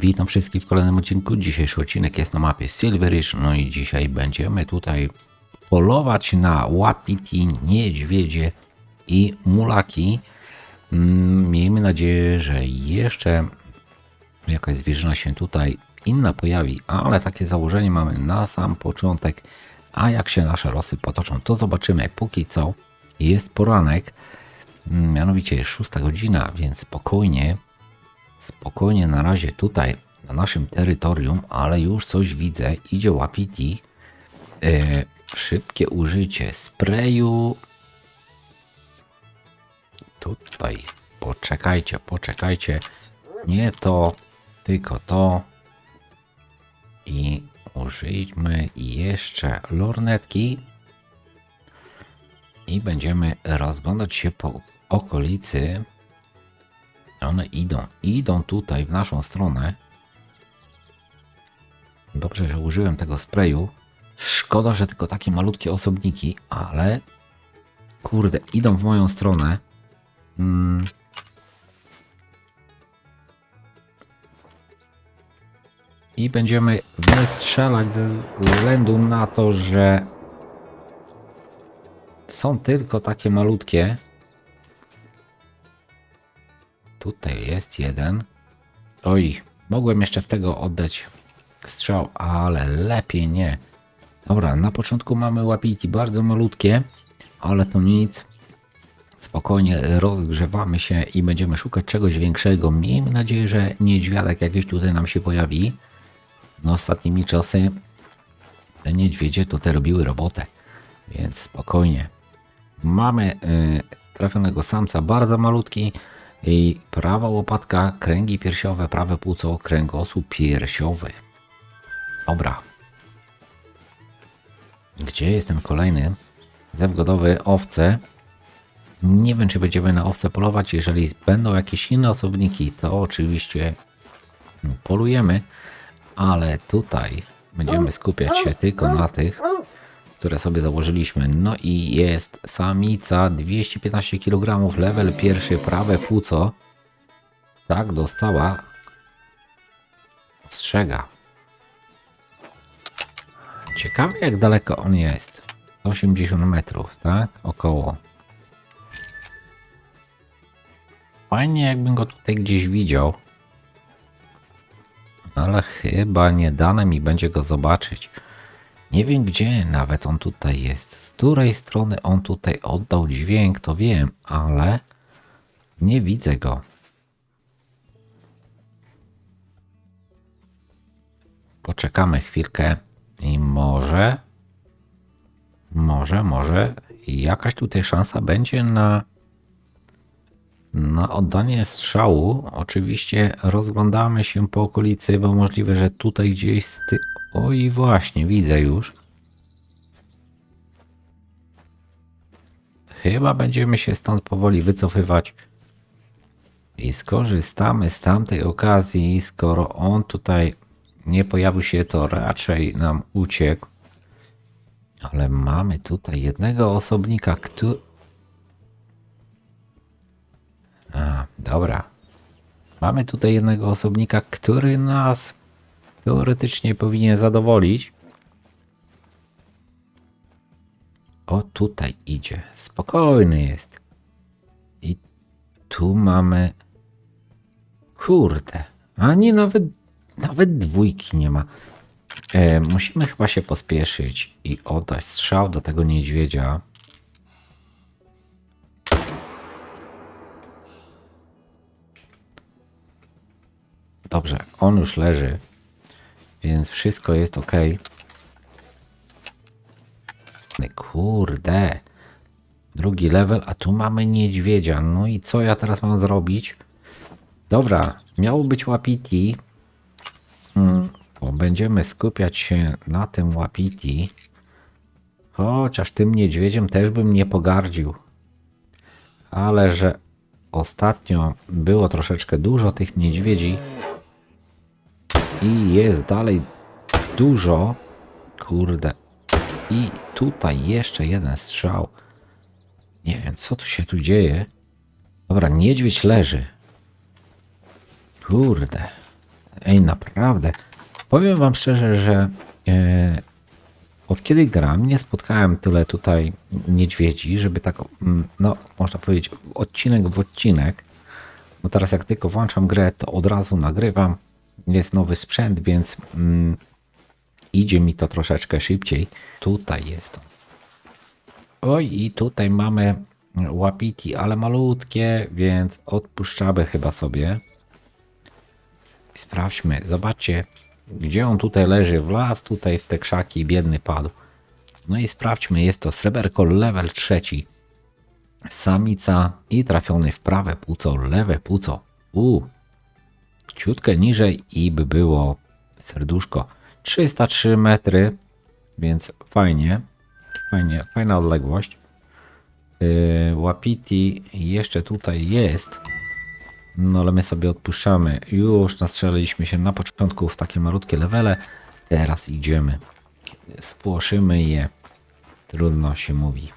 Witam wszystkich w kolejnym odcinku. Dzisiejszy odcinek jest na mapie Silverish, no i dzisiaj będziemy tutaj polować na łapiti, niedźwiedzie i mulaki. Mm, Miejmy nadzieję, że jeszcze jakaś zwierzyna się tutaj inna pojawi, ale takie założenie mamy na sam początek. A jak się nasze losy potoczą, to zobaczymy. Póki co jest poranek, mm, mianowicie 6 godzina, więc spokojnie, spokojnie na razie tutaj na naszym terytorium, ale już coś widzę. Idzie łapiti. E, szybkie użycie sprayu. Tutaj poczekajcie, poczekajcie. Nie to, tylko to. I użyjmy jeszcze lornetki. I będziemy rozglądać się po okolicy. One idą, idą tutaj w naszą stronę. Dobrze, że użyłem tego sprayu. Szkoda, że tylko takie malutkie osobniki, ale kurde, idą w moją stronę. Mm. I będziemy wystrzelać ze względu na to, że są tylko takie malutkie. Tutaj jest jeden. Oj, mogłem jeszcze w tego oddać strzał, ale lepiej nie. Dobra, na początku mamy łapiki bardzo malutkie, ale to nic. Spokojnie rozgrzewamy się i będziemy szukać czegoś większego. Miejmy nadzieję, że niedźwiadek jakiś tutaj nam się pojawi. No ostatnimi czasy te niedźwiedzie tutaj robiły robotę, więc spokojnie. Mamy y, trafionego samca bardzo malutki i prawa łopatka, kręgi piersiowe, prawe płuco, kręgosłup piersiowy. Dobra. Gdzie jest ten kolejny? Zewgodowy owce. Nie wiem, czy będziemy na owce polować. Jeżeli będą jakieś inne osobniki, to oczywiście polujemy, ale tutaj będziemy skupiać się tylko na tych, które sobie założyliśmy. No i jest samica 215 kg, level pierwszy, prawe płuco. Tak, dostała. Ostrzega. Ciekawe jak daleko on jest. 80 metrów, tak? Około. Fajnie jakbym go tutaj gdzieś widział. Ale chyba nie dane mi będzie go zobaczyć. Nie wiem gdzie nawet on tutaj jest. Z której strony on tutaj oddał dźwięk, to wiem, ale nie widzę go. Poczekamy chwilkę i może, może, może jakaś tutaj szansa będzie na, na oddanie strzału. Oczywiście rozglądamy się po okolicy, bo możliwe, że tutaj gdzieś z ty... Oj, właśnie, widzę już. Chyba będziemy się stąd powoli wycofywać. I skorzystamy z tamtej okazji, skoro on tutaj nie pojawił się, to raczej nam uciekł. Ale mamy tutaj jednego osobnika, który... dobra. Mamy tutaj jednego osobnika, który nas teoretycznie powinien zadowolić. O, tutaj idzie. Spokojny jest. I tu mamy... Kurde. Ani nawet, nawet dwójki nie ma. E, musimy chyba się pospieszyć i oddać strzał do tego niedźwiedzia. Dobrze, on już leży, więc wszystko jest ok. Kurde. Drugi level, a tu mamy niedźwiedzia. No i co ja teraz mam zrobić? Dobra, miało być łapiti. Hmm, to będziemy skupiać się na tym łapiti. Chociaż tym niedźwiedziem też bym nie pogardził. Ale że ostatnio było troszeczkę dużo tych niedźwiedzi i jest dalej dużo. Kurde. I tutaj jeszcze jeden strzał. Nie wiem, co tu się tu dzieje. Dobra, niedźwiedź leży. Kurde. Ej, naprawdę. Powiem wam szczerze, że e, od kiedy gram, nie spotkałem tyle tutaj niedźwiedzi, żeby tak, mm, no, można powiedzieć, odcinek w odcinek. Bo teraz jak tylko włączam grę, to od razu nagrywam. Jest nowy sprzęt, więc mm, idzie mi to troszeczkę szybciej. Tutaj jest. Oj, i tutaj mamy łapiti, ale malutkie, więc odpuszczamy chyba sobie. Sprawdźmy, zobaczcie, gdzie on tutaj leży. Wlazł tutaj w te krzaki, biedny padł. No i sprawdźmy, jest to sreberko level trzeci. Samica i trafiony w prawe płuco, lewe płuco. U, ciutkę niżej i by było serduszko. 303 metry, więc fajnie, fajnie, fajna odległość. Yy, Wapiti jeszcze tutaj jest. No ale my sobie odpuszczamy. Już nastrzeliliśmy się na początku w takie malutkie levele. Teraz idziemy. Spłoszymy je. Trudno się mówi.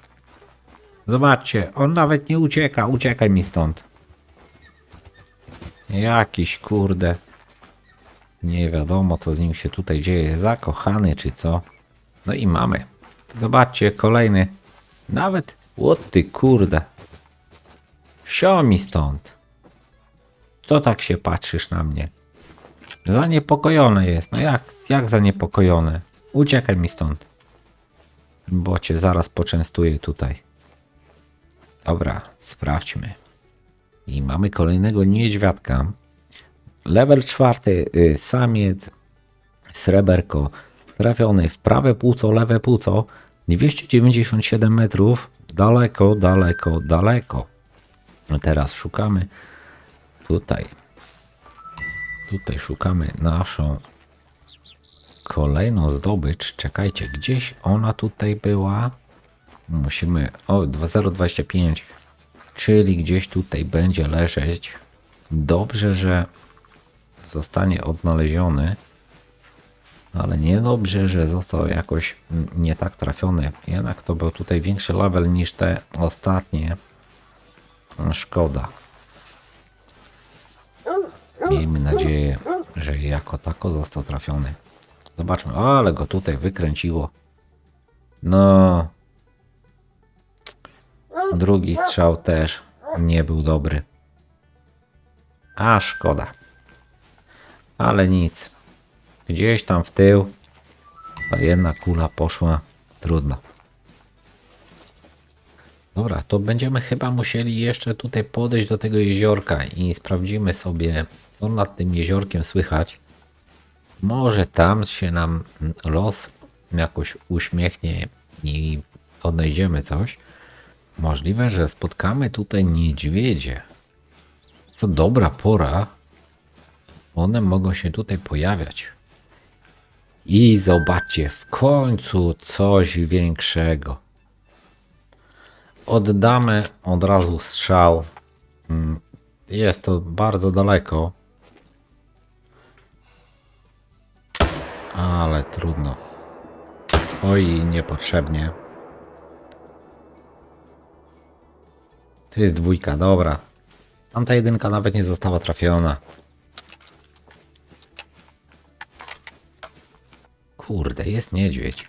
Zobaczcie, on nawet nie ucieka. Uciekaj mi stąd. Jakiś kurde. Nie wiadomo co z nim się tutaj dzieje. Zakochany czy co. No i mamy. Zobaczcie, kolejny. Nawet. O ty kurde. Wsio mi stąd. Co tak się patrzysz na mnie? Zaniepokojone jest. No jak, jak zaniepokojone? Uciekaj mi stąd. Bo cię zaraz poczęstuję tutaj. Dobra, sprawdźmy. I mamy kolejnego niedźwiadka. Level czwarty, y, samiec, sreberko, trafiony w prawe płuco, lewe płuco, 297 metrów, daleko, daleko, daleko. A teraz szukamy tutaj. Tutaj szukamy naszą kolejną zdobycz. Czekajcie, gdzieś ona tutaj była. Musimy. O, 2025. Czyli gdzieś tutaj będzie leżeć. Dobrze, że zostanie odnaleziony. Ale niedobrze, że został jakoś nie tak trafiony. Jednak to był tutaj większy level niż te ostatnie. Szkoda. Miejmy nadzieję, że jako tako został trafiony. Zobaczmy, ale go tutaj wykręciło. No. Drugi strzał też nie był dobry. A szkoda. Ale nic. Gdzieś tam w tył. Ta jedna kula poszła. Trudno. Dobra, to będziemy chyba musieli jeszcze tutaj podejść do tego jeziorka i sprawdzimy sobie, co nad tym jeziorkiem słychać. Może tam się nam los jakoś uśmiechnie i odnajdziemy coś. Możliwe, że spotkamy tutaj niedźwiedzie. Co dobra pora. One mogą się tutaj pojawiać. I zobaczcie, w końcu coś większego. Oddamy od razu strzał. Mm, Jest to bardzo daleko. Ale trudno. Oj, niepotrzebnie. To jest dwójka, dobra. Tamta jedynka nawet nie została trafiona. Kurde, jest niedźwiedź.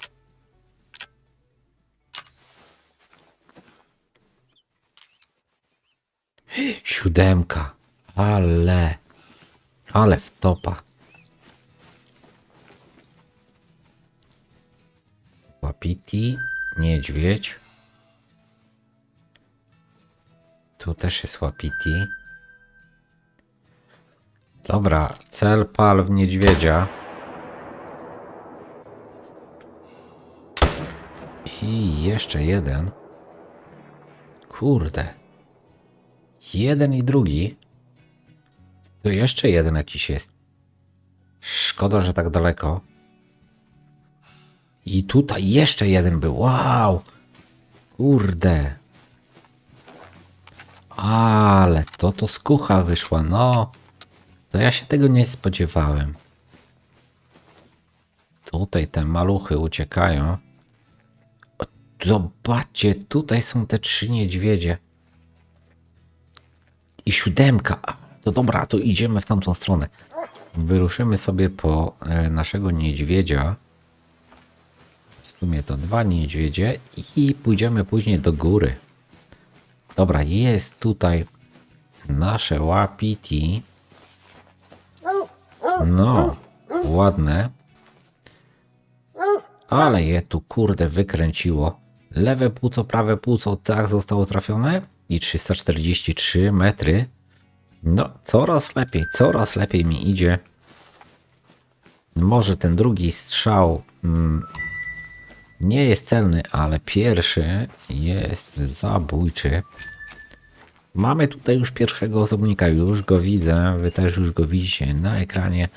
Siódemka. Ale. Ale w topa. Łapiti, niedźwiedź. Tu też jest łapiti. Dobra, cel pal w niedźwiedzia. I jeszcze jeden. Kurde. Jeden i drugi. To jeszcze jeden jakiś jest. Szkoda, że tak daleko. I tutaj jeszcze jeden był. Wow! Kurde. Ale to to skucha wyszła. No. To ja się tego nie spodziewałem. Tutaj te maluchy uciekają. Zobaczcie, tutaj są te trzy niedźwiedzie. I siódemka. To dobra, to idziemy w tamtą stronę. wyruszymy sobie po e, naszego niedźwiedzia. W sumie to dwa niedźwiedzie i pójdziemy później do góry. Dobra, jest tutaj nasze łapiti. No, ładne. Ale je tu kurde wykręciło. Lewe płuco, prawe płuco, tak zostało trafione. I 343 metry. No, coraz lepiej, coraz lepiej mi idzie. Może ten drugi strzał mm, nie jest celny, ale pierwszy jest zabójczy. Mamy tutaj już pierwszego osobnika, już go widzę, wy też już go widzicie na ekranie.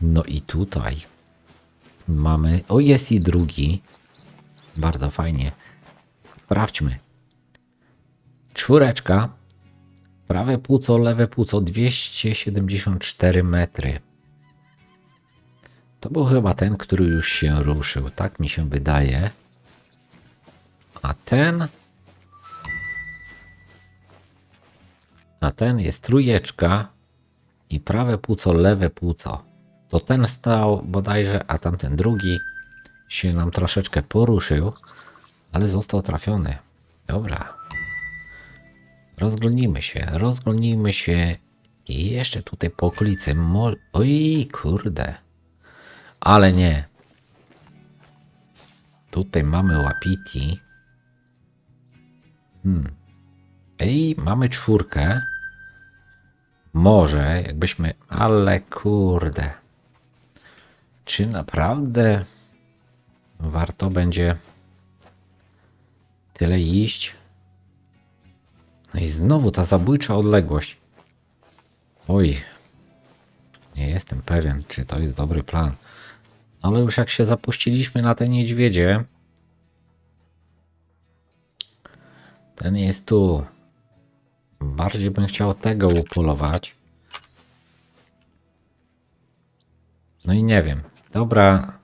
No i tutaj mamy, o jest i drugi, bardzo fajnie. Sprawdźmy. Czwóreczka, prawe płuco, lewe płuco, 274 metry. To był chyba ten, który już się ruszył, tak mi się wydaje. A ten A ten jest trójeczka i prawe płuco, lewe płuco. To ten stał bodajże, a tamten drugi się nam troszeczkę poruszył, ale został trafiony. Dobra. Rozglądnijmy się, rozglądnijmy się i jeszcze tutaj po okolicy. Oj, kurde. Ale nie. Tutaj mamy łapiti. Hmm. Ej, mamy czwórkę. Może, jakbyśmy. Ale kurde. Czy naprawdę warto będzie tyle iść? No i znowu ta zabójcza odległość. Oj. Nie jestem pewien, czy to jest dobry plan. Ale już jak się zapuściliśmy na te niedźwiedzie. Ten jest tu. Bardziej bym chciał tego upolować. No i nie wiem. Dobra.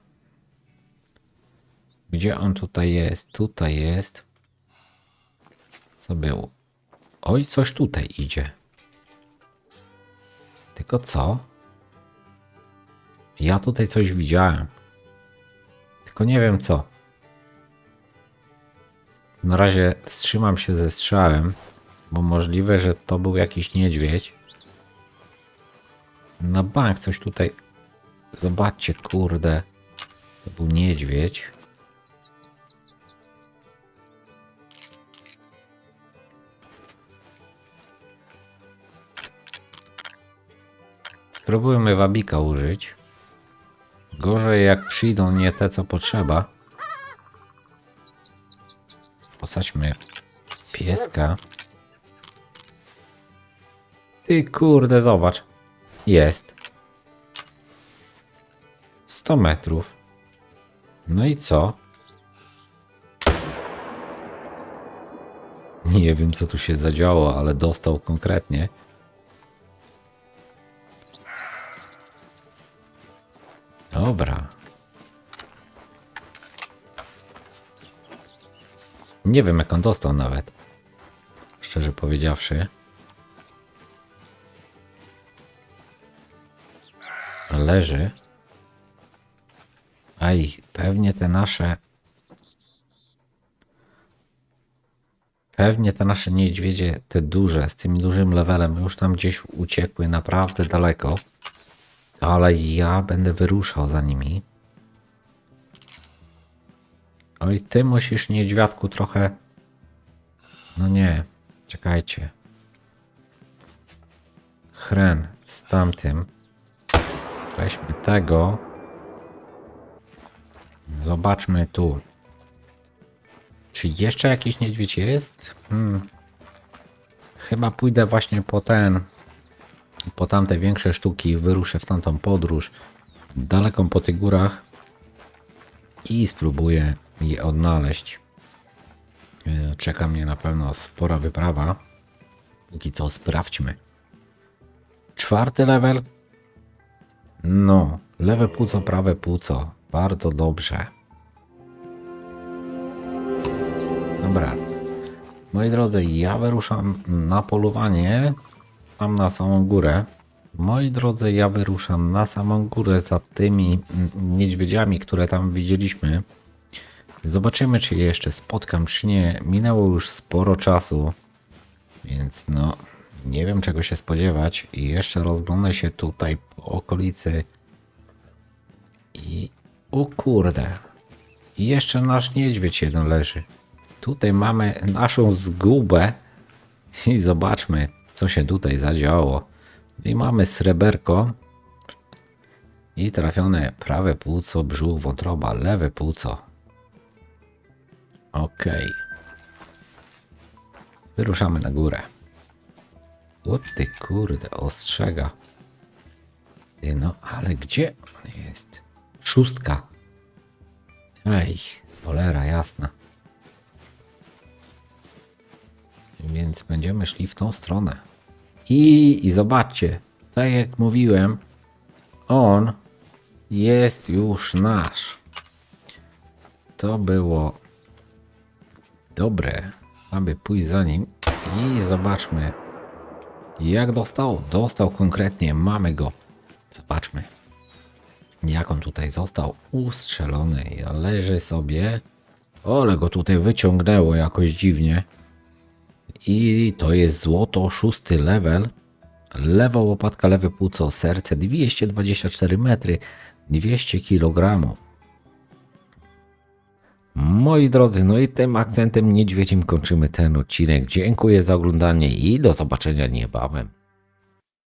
Gdzie on tutaj jest? Tutaj jest. Co było? Oj, coś tutaj idzie. Tylko co? Ja tutaj coś widziałem. Tylko nie wiem co. Na razie wstrzymam się ze strzałem. Bo możliwe, że to był jakiś niedźwiedź. Na bank coś tutaj. Zobaczcie, kurde. To był niedźwiedź. Spróbujmy wabika użyć. Gorzej jak przyjdą nie te co potrzeba. Posadźmy pieska. Ty kurde, zobacz. Jest. 100 metrów. No i co? Nie wiem, co tu się zadziało, ale dostał konkretnie. Dobra. Nie wiem, jak on dostał nawet. Szczerze powiedziawszy. leży. Aj, pewnie te nasze. Pewnie te nasze niedźwiedzie, te duże, z tym dużym levelem, już tam gdzieś uciekły naprawdę daleko. Ale ja będę wyruszał za nimi. Oj, ty musisz niedźwiadku trochę. No nie, czekajcie. Chren z tamtym. Weźmy tego. Zobaczmy tu. Czy jeszcze jakiś niedźwiedź jest? Hmm. Chyba pójdę właśnie po ten. Po tamte większe sztuki. Wyruszę w tamtą podróż. Daleką po tych górach. I spróbuję je odnaleźć. E, Czeka mnie na pewno spora wyprawa. Póki co sprawdźmy. Czwarty level. No, lewe płuco, prawe płuco. Bardzo dobrze. Dobra. Moi drodzy, ja wyruszam na polowanie tam na samą górę. Moi drodzy, ja wyruszam na samą górę za tymi niedźwiedziami, które tam widzieliśmy. Zobaczymy, czy je jeszcze spotkam, czy nie. Minęło już sporo czasu, więc no, nie wiem czego się spodziewać. I jeszcze rozglądam się tutaj po okolicy. I o kurde, jeszcze nasz niedźwiedź jeden leży. Tutaj mamy naszą zgubę. I zobaczmy, co się tutaj zadziało. I mamy sreberko. I trafione prawe płuco, brzuch, wątroba, lewe płuco. Okej. Wyruszamy na górę. O ty kurde, ostrzega. Ty no, ale gdzie on jest? Szóstka. Ej, cholera jasna. Więc będziemy szli w tą stronę. I, I zobaczcie, tak jak mówiłem, on jest już nasz. To było dobre, aby pójść za nim i zobaczmy, jak dostał. Dostał konkretnie, mamy go. Zobaczmy, jak on tutaj został ustrzelony. Leży sobie, ale go tutaj wyciągnęło jakoś dziwnie. I to jest złoto, szósty level. Lewa łopatka, lewe płuco, serce 224 metry, 200 kg. Moi drodzy, no i tym akcentem niedźwiedzim kończymy ten odcinek. Dziękuję za oglądanie i do zobaczenia niebawem.